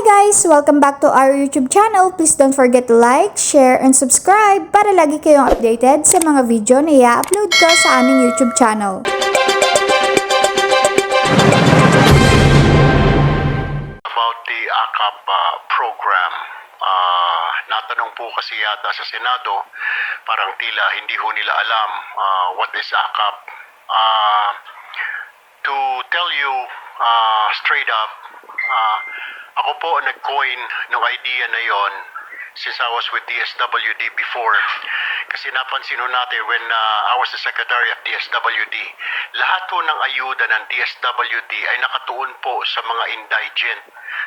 guys! Welcome back to our YouTube channel. Please don't forget to like, share, and subscribe para lagi kayong updated sa mga video na i-upload ko sa aming YouTube channel. about the AKAP uh, program. Ah, natanong po kasi yata sa Senado, parang tila hindi ho nila alam ah, what is AKAP. Ah, to tell you ah, straight up, ah, ako po nag-coin ng idea na yon since I was with DSWD before. Kasi napansin ho natin when uh, I was the secretary of DSWD, lahat ho ng ayuda ng DSWD ay nakatuon po sa mga indigent,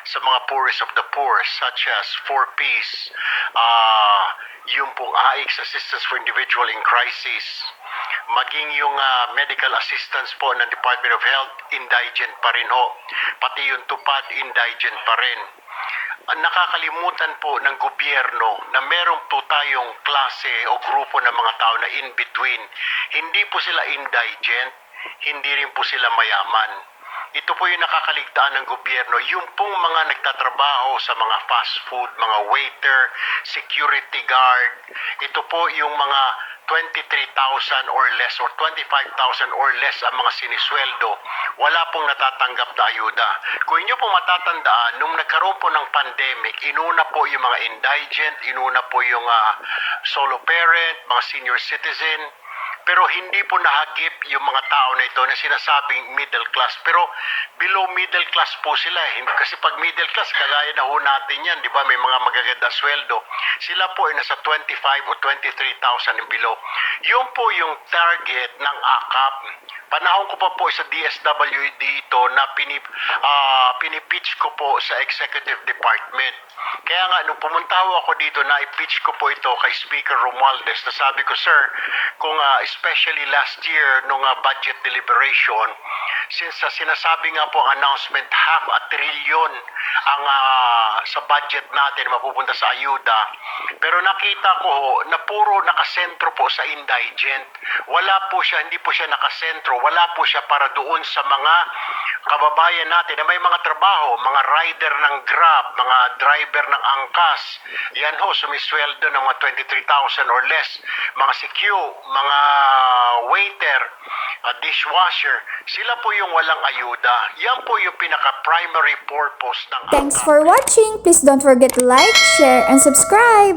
sa mga poorest of the poor, such as 4Ps, uh, yung pong AIX, Assistance for Individual in Crisis, maging yung ah, medical assistance po ng Department of Health, indigent pa rin ho. Pati yung tupad, indigent pa rin ang nakakalimutan po ng gobyerno na meron po tayong klase o grupo ng mga tao na in between. Hindi po sila indigent, hindi rin po sila mayaman. Ito po yung nakakaligtaan ng gobyerno, yung pong mga nagtatrabaho sa mga fast food, mga waiter, security guard. Ito po yung mga 23,000 or less or 25,000 or less ang mga sinisweldo. Wala pong natatanggap na ayuda. Kung inyo po matatandaan, nung nagkaroon po ng pandemic, inuna po yung mga indigent, inuna po yung ah, solo parent, mga senior citizen, pero hindi po nahagip yung mga tao na ito na sinasabing middle class. Pero below middle class po sila. eh. Kasi pag middle class, kagaya na ho natin yan, di ba? May mga magaganda sweldo. Sila po ay nasa 25 o 23,000 and below. Yun po yung target ng AKAP. Panahon ko pa po sa DSWD ito na pinip, ah, pinipitch ko po sa executive department. Kaya nga, nung pumunta ako dito, na-pitch ko po ito kay Speaker Romualdez na sabi ko, Sir, kung ah, especially last year nung ah, budget deliberation, since ah, sinasabi nga po ang announcement, half a trillion ang ah, sa budget natin mapupunta sa ayuda. Pero nakita ko na puro nakasentro po sa indigent. Wala po siya, hindi po siya nakasentro. Wala po siya para doon sa mga kababayan natin na may mga trabaho, mga rider ng Grab, mga driver ng angkas. Yan ho, sumisweldo ng mga 23,000 or less. Mga CQ, mga waiter, uh, dishwasher. Sila po yung walang ayuda. Yan po yung pinaka-primary purpose ng Thanks for watching! Please don't forget to like, share, and subscribe!